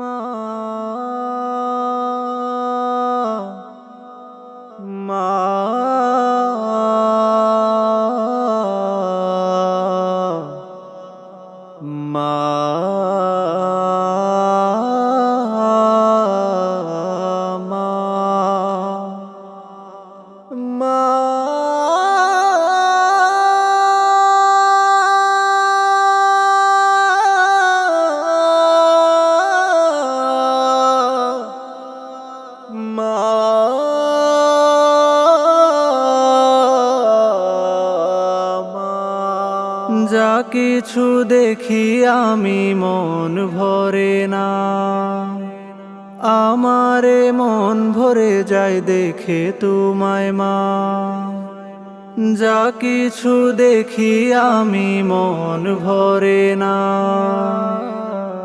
মা। মা। কিছু দেখি আমি মন ভরে না। আমারে মন ভরে যায় দেখে তোমায় মা। যা কিছু দেখি আমি মন ভরে না।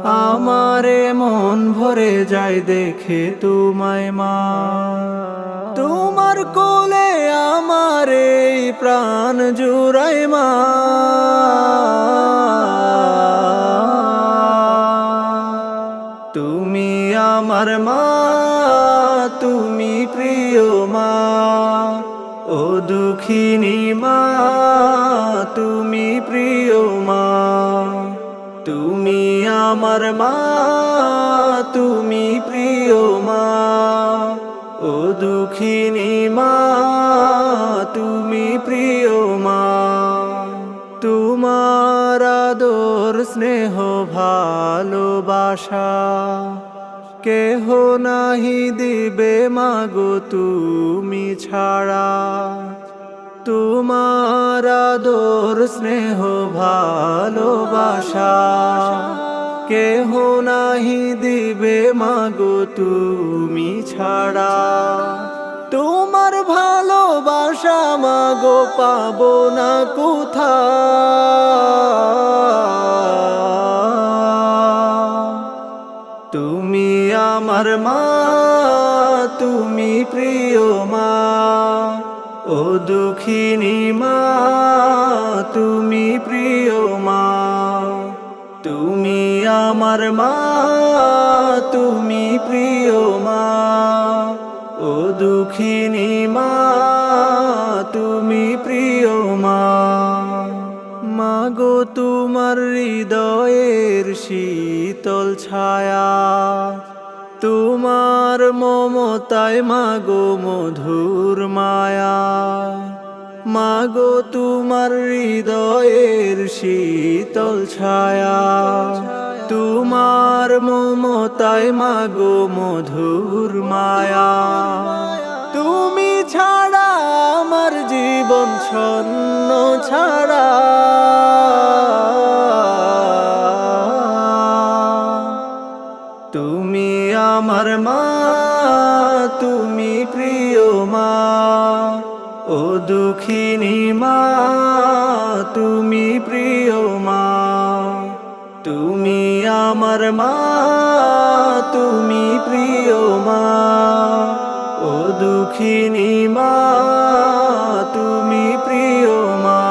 আমারে মন ভরে যায় দেখে তোমায় মা। তোমার কোলে আমারে প্রাণ জুড়াই মা। আমার মা, তুমি প্রিয় মা। ও দুঃখিনী মা, তুমি প্রিয় মা। তুমি আমার মা, তুমি প্রিয় মা। ও দুঃখিনী মা, তুমি প্রিয় মা। তোমার আদর, স্নেহ, ভালোবাসা। কেহ নাহি দিবে মাগো তুমি ছাড়া। তোমার আদর, স্নেহ, ভালোবাসা কেহ নাহি দিবে মাগো তুমি ছাড়া। তোমার ভালোবাসা মাগো পাবো না কোথা আমার মা, তুমি প্রিয় মা, ও দুঃখিনী মা, তুমি প্রিয় মা, তুমি আমার মা, তুমি প্রিয় মা, ও দুঃখিনী মা, তুমি প্রিয় মা মাগো তোমার হৃদয়ের শীতল ছায়া তোমার মমতায় মাগো মধুর মায়া। মাগো তোমার হৃদয়ের শীতল ছায়া। তোমার মমতায় মাগো মধুর মায়া। তুমি ছাড়া আমার জীবন ছন্ন ছাড়া আমার মা, তুমি প্রিয় মা, ও দুঃখিনী মা, তুমি প্রিয় মা, তুমি আমার মা, তুমি প্রিয় মা, ও দুঃখিনী মা, তুমি প্রিয় মা।